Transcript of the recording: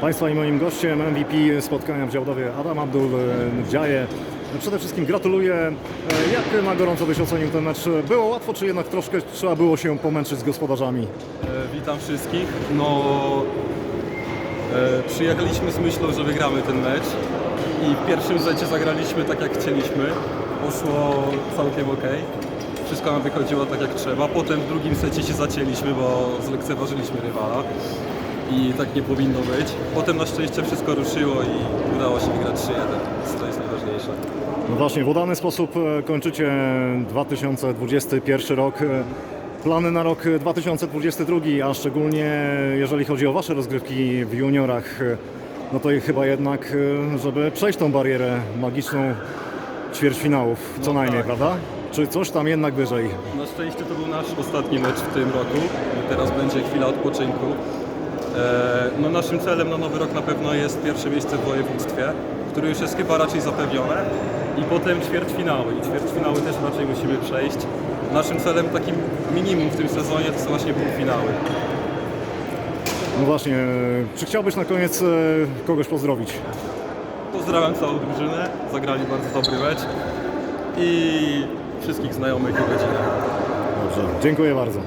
Państwa i moim gościem MVP spotkania w Działdowie Adam Abdul e, Dziaje. Przede wszystkim gratuluję. E, Jak na gorąco byś ocenił ten mecz? Było łatwo, czy jednak troszkę trzeba było się pomęczyć z gospodarzami? E, Witam wszystkich. No, przyjechaliśmy z myślą, że wygramy ten mecz i w pierwszym secie zagraliśmy tak jak chcieliśmy. Poszło całkiem ok. Wszystko nam wychodziło tak jak trzeba. Potem w drugim secie się zacięliśmy, bo zlekceważyliśmy rywala i tak nie powinno być. Potem na szczęście wszystko ruszyło i udało się wygrać 3-1. To jest najważniejsze. No właśnie, w udany sposób e, kończycie 2021 rok. E, Plany na rok 2022, a szczególnie jeżeli chodzi o Wasze rozgrywki w juniorach, e, no to chyba jednak, żeby przejść tą barierę magiczną ćwierćfinałów, co No najmniej, tak. prawda? Czy coś tam jednak wyżej? Na szczęście to był nasz ostatni mecz w tym roku. Teraz będzie chwila odpoczynku. E, No naszym celem na nowy rok na pewno jest pierwsze miejsce w województwie, które już jest chyba raczej zapewnione. I potem ćwierćfinały. I ćwierćfinały też raczej musimy przejść. Naszym celem takim minimum w tym sezonie to są właśnie półfinały. No właśnie, e, czy chciałbyś na koniec e, kogoś pozdrowić? Pozdrawiam całą drużynę, zagrali bardzo dobry mecz i wszystkich znajomych i rodzinę. Dobrze, dziękuję bardzo.